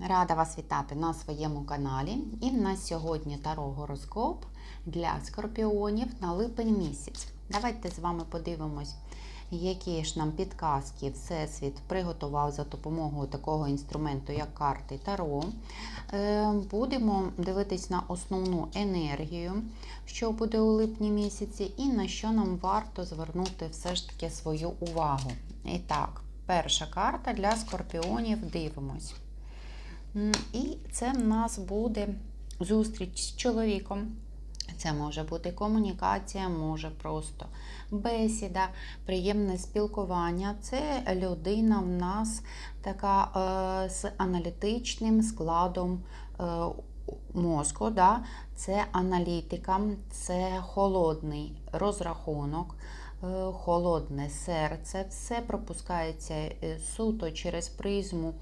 Рада вас вітати на своєму каналі. І в нас сьогодні таро гороскоп для скорпіонів на липень місяць. Давайте з вами подивимось, які ж нам підказки Всесвіт приготував за допомогою такого інструменту, як карти Таро. Е, Будемо дивитись на основну енергію, що буде у липні місяці, і на що нам варто звернути все ж таки свою увагу. І так, перша карта для скорпіонів дивимось. І це в нас буде зустріч з чоловіком. Це може бути комунікація, може просто бесіда, приємне спілкування. Це людина в нас така е, з аналітичним складом е, мозку. Да? Це аналітика, це холодний розрахунок. е, Холодне серце, все пропускається суто через призму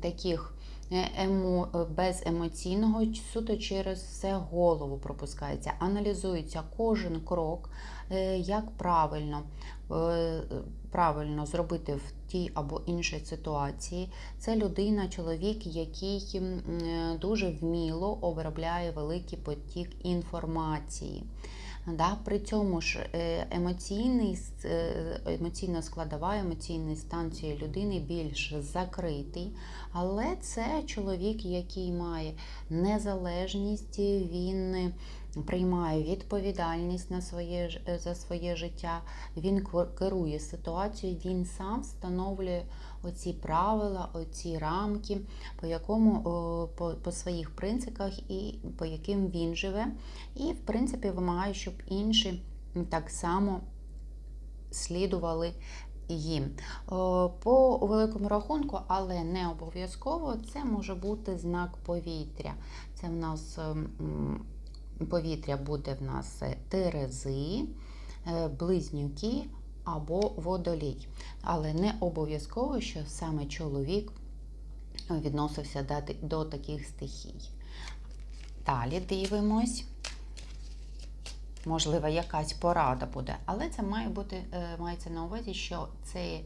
таких емо, е, беземоційного, суто через все голову пропускається. Аналізується кожен крок, е, як правильно, е, правильно зробити в тій або іншій ситуації. Це людина, чоловік, який е, дуже вміло обробляє великий потік інформації. Да, при цьому ж е, емоційний, е, емоційна складова, емоційний стан цієї людини більш закритий, але це чоловік, який має незалежність, він приймає відповідальність на своє, е, за своє життя, він керує ситуацією, він сам встановлює оці правила, оці рамки, по якому по, по своїх принципах і по яким він живе. І, в принципі, вимагає, щоб інші так само слідували їм. По великому рахунку, але не обов'язково, це може бути знак повітря. Це в нас ем, повітря буде в нас е, терези, е, близнюки або водолій. Але не обов'язково, що саме чоловік відносився до- таких стихій. Далі дивимось. Можливо, якась порада буде, але це має бути е, мається на увазі, що це, е,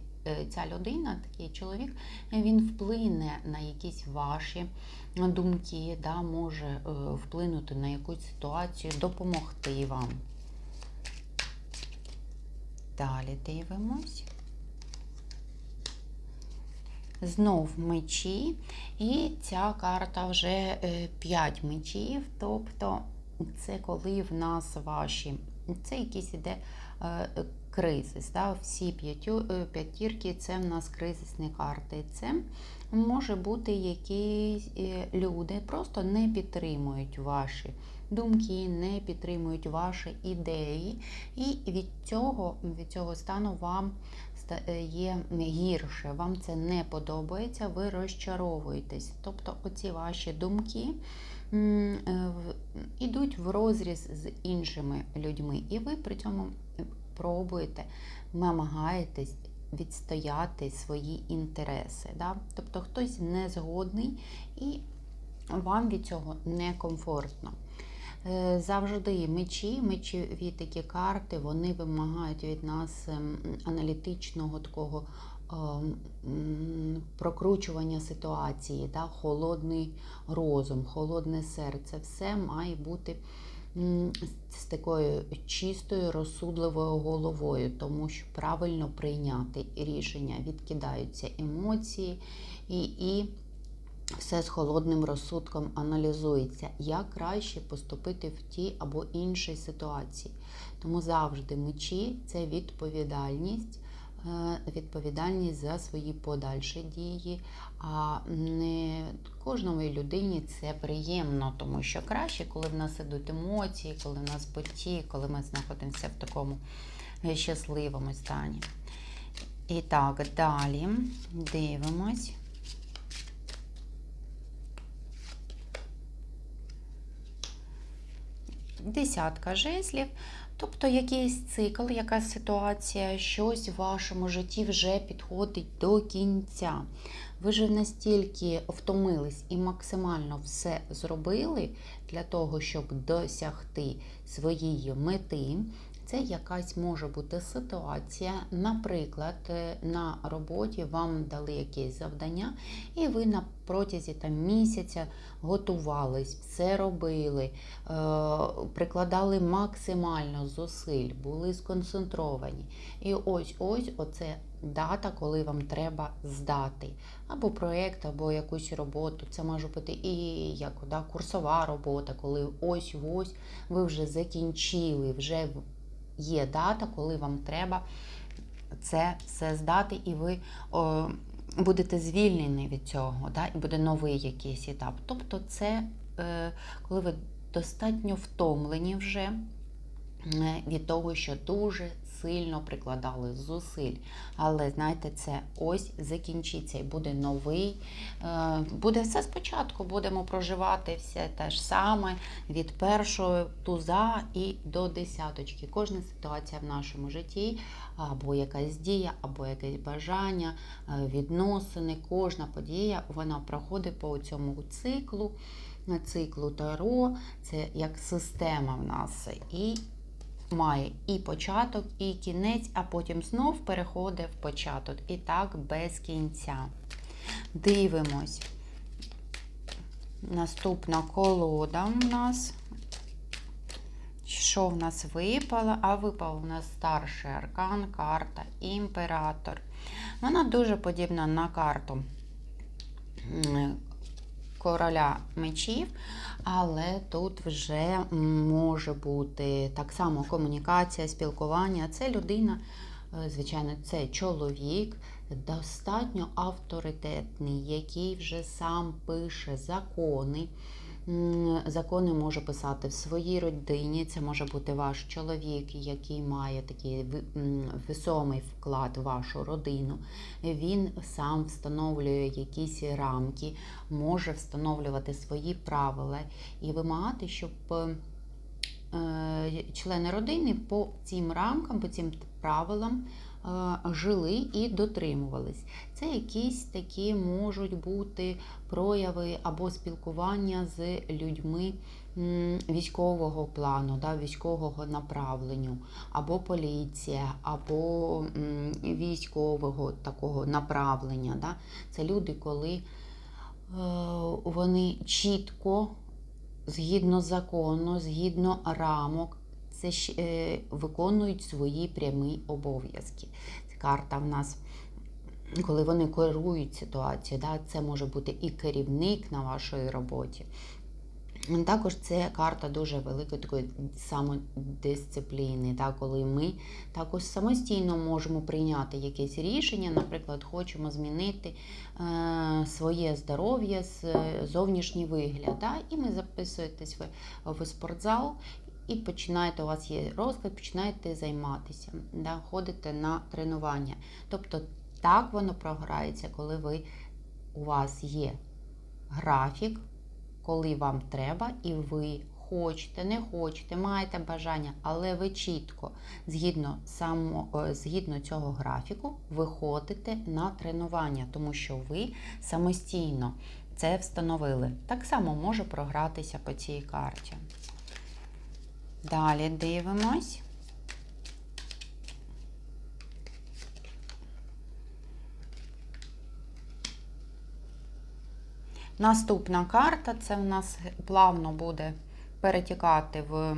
ця людина, такий чоловік, він вплине на якісь ваші думки, да, може е, вплинути на якусь ситуацію, допомогти вам. Далі дивимось. Знов мечі, і ця карта вже 5 мечів, тобто це коли в нас ваші, це якийсь іде е, кризис. Да? Всі е, п'ятірки це в нас кризисні карти. Це може бути якісь е, люди просто не підтримують ваші думки, не підтримують ваші ідеї, і від цього, від цього стану вам е, є гірше, вам це не подобається, ви розчаровуєтесь. Тобто оці ваші думки ідуть в розріз з іншими людьми, і ви при цьому пробуєте, намагаєтесь відстояти свої інтереси. Да? Тобто хтось не згодний і вам від цього некомфортно. Е, Завжди мечі, мечові такі карти, вони вимагають від нас ем, аналітичного такого ем, прокручування ситуації, да? холодний розум, холодне серце. Все має бути з такою чистою, розсудливою головою, тому що правильно прийняти рішення, відкидаються емоції і. і все з холодним розсудком аналізується, як краще поступити в тій або іншій ситуації. Тому завжди мечі це відповідальність, відповідальність за свої подальші дії. А не кожній людині це приємно, тому що краще, коли в нас ідуть емоції, коли в нас потік, коли ми знаходимося в такому е, щасливому стані. І так, далі дивимось. Десятка жезлів, тобто якийсь цикл, якась ситуація, щось в вашому житті вже підходить до кінця. Ви вже настільки втомились і максимально все зробили для того, щоб досягти своєї мети. Це якась може бути ситуація. Наприклад, е, на роботі вам дали якесь завдання, і ви на протязі там, місяця готувались, все робили, е, прикладали максимально зусиль, були сконцентровані. І ось ось оце дата, коли вам треба здати або проєкт, або якусь роботу. Це може бути і як да, курсова робота, коли ось ось ви вже закінчили, вже є дата, коли вам треба це все здати, і ви о, будете звільнені від цього, да, і буде новий якийсь етап. Тобто, це е, коли ви достатньо втомлені вже від того, що дуже сильно прикладали зусиль. Але знаєте, це ось закінчиться і буде новий. е, Буде все спочатку, будемо проживати все те ж саме від першого туза і до десяточки. Кожна ситуація в нашому житті, або якась дія, або якесь бажання, е, відносини, кожна подія вона проходить по цьому циклу. Циклу Таро, це як система в нас. І має і початок, і кінець, а потім знов переходить в початок. І так без кінця. Дивимось. Наступна колода у нас. Що в нас випало? А випав у нас старший аркан, карта імператор. Вона дуже подібна на карту короля мечів, але тут вже може бути так само комунікація, спілкування. Це людина, е, звичайно, це чоловік, достатньо авторитетний, який вже сам пише закони. Закони може писати в своїй родині. Це може бути ваш чоловік, який має такий весомий вклад в вашу родину. Він сам встановлює якісь рамки, може встановлювати свої правила і вимагати, щоб е, члени родини по цим рамкам, по цим правилам жили і дотримувались. Це якісь такі можуть бути прояви або спілкування з людьми військового плану, да, військового направленню, або поліція, або військового такого направлення. Да. Це люди, коли е, вони чітко, згідно закону, згідно рамок, це ж, е, виконують свої прямі обов'язки. Карта в нас коли вони керують ситуацією, да, це може бути і керівник на вашій роботі. Також це карта дуже великої такої самодисципліни, да, коли ми також самостійно можемо прийняти якесь рішення, наприклад, хочемо змінити е, своє здоров'я, зовнішній вигляд. Да, і ми записуєтесь в, в спортзал. І починаєте, у вас є розклад, починаєте займатися, да, ходите на тренування. Тобто так воно програється, коли ви, у вас є графік, коли вам треба, і ви хочете, не хочете, маєте бажання, але ви чітко, згідно, само, е, згідно цього графіку, виходите на тренування, тому що ви самостійно це встановили. Так само може програтися по цій карті. Далі дивимось. Наступна карта це в нас плавно буде перетікати в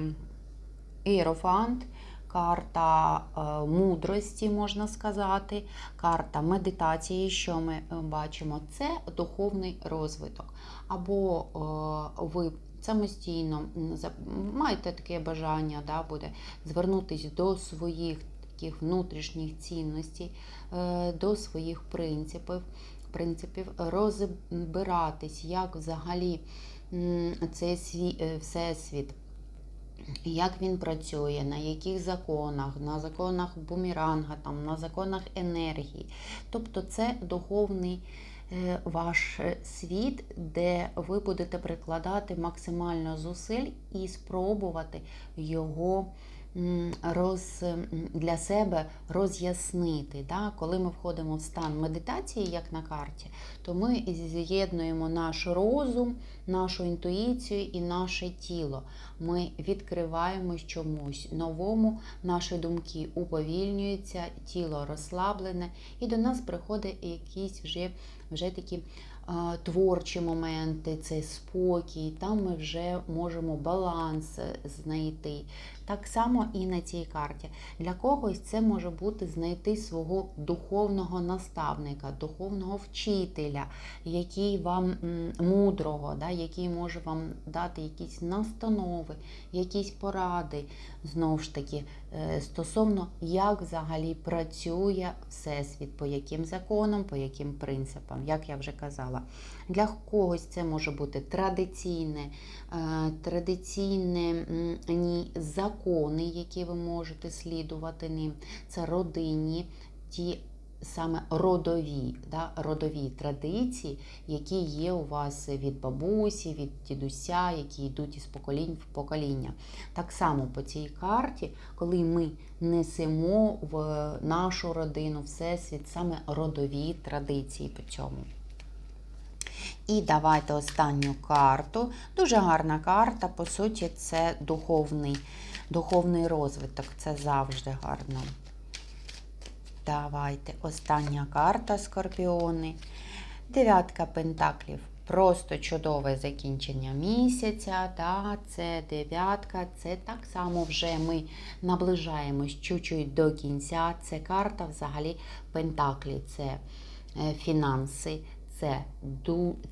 Іерофант, карта е, мудрості, можна сказати, карта медитації, що ми е, бачимо, це духовний розвиток. Або е, ви самостійно маєте таке бажання, да, буде звернутися до своїх таких внутрішніх цінностей, е, до своїх принципів принципів, розбиратись, як взагалі цей сві- е, всесвіт, як він працює, на яких законах, на законах бумеранга, там, на законах енергії. Тобто це духовний ваш е, світ, де ви будете прикладати максимально зусиль і спробувати його роз, для себе роз'яснити. Да? Коли ми входимо в стан медитації, як на карті, то ми з'єднуємо наш розум, нашу інтуїцію і наше тіло. Ми відкриваємось чомусь новому, наші думки уповільнюються, тіло розслаблене, і до нас приходить якісь вже, вже такі а, творчі моменти, це спокій, там ми вже можемо баланс е, знайти. Так само і на цій карті. Для когось це може бути знайти свого духовного наставника, духовного вчителя, який вам мудрого, да, який може вам дати якісь настанови, якісь поради, знову ж таки, е, стосовно, як взагалі працює Всесвіт, по яким законам, по яким принципам, як я вже казала. Для когось це може бути традиційне, е, традиційне ні, закони, які ви можете слідувати ним. Це родинні, ті саме родові, да, родові традиції, які є у вас від бабусі, від дідуся, які йдуть із поколінь в покоління. Так само по цій карті, коли ми несемо в нашу родину, всесвіт, саме родові традиції по цьому. І давайте останню карту. Дуже гарна карта, по суті, це духовний, духовний розвиток. Це завжди гарно. Давайте остання карта Скорпіони. Дев'ятка пентаклів. Просто чудове закінчення місяця. Да, Це дев'ятка, це так само вже ми наближаємось чуть-чуть до кінця. Це карта взагалі пентаклі, це е, фінанси, це,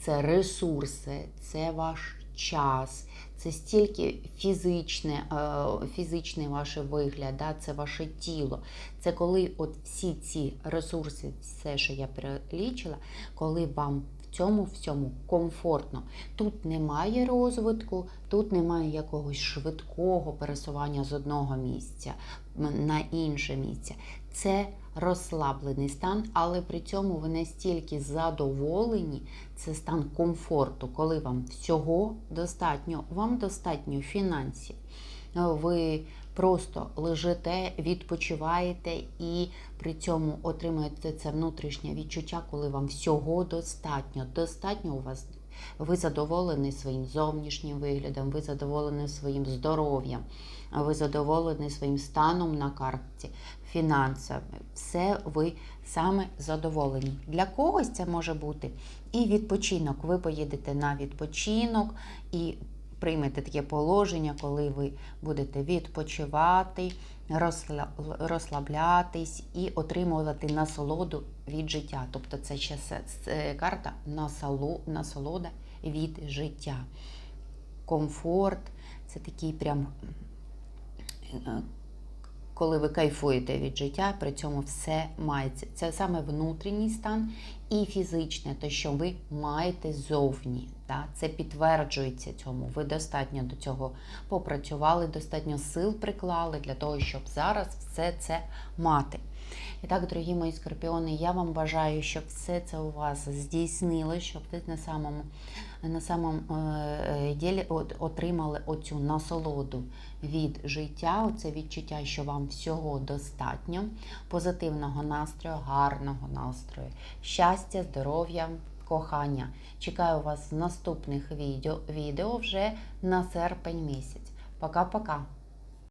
це ресурси, це ваш час. Це стільки фізичне, е, фізичний ваш вигляд, да, це ваше тіло. Це коли от всі ці ресурси, все, що я перелічила, коли вам в цьому всьому комфортно. Тут немає розвитку, тут немає якогось швидкого пересування з одного місця на інше місце. Це розслаблений стан, але при цьому ви настільки задоволені, це стан комфорту, коли вам всього достатньо, вам достатньо фінансів. Ви просто лежите, відпочиваєте і при цьому отримуєте це внутрішнє відчуття, коли вам всього достатньо. Достатньо у вас. Ви задоволені своїм зовнішнім виглядом, ви задоволені своїм здоров'ям, ви задоволені своїм станом на карті, фінансами. Все ви саме задоволені. Для когось це може бути і відпочинок. Ви поїдете на відпочинок і приймете таке положення, коли ви будете відпочивати, розслаблятись і отримувати насолоду від життя. Тобто це ще карта насолода від життя. Комфорт це такий прям. Коли ви кайфуєте від життя, при цьому все мається. Це саме внутрішній стан і фізичне, те, що ви маєте зовні. Да? Це підтверджується цьому. Ви достатньо до цього попрацювали, достатньо сил приклали для того, щоб зараз все це мати. І так, дорогі мої скорпіони, я вам бажаю, щоб все це у вас здійснилось, щоб ви на самому на самому е, ділі отримали оцю насолоду від життя, оце відчуття, що вам всього достатньо, позитивного настрою, гарного настрою, щастя, здоров'я, кохання. Чекаю вас в наступних відео, відео вже на серпень місяць. Пока-пока!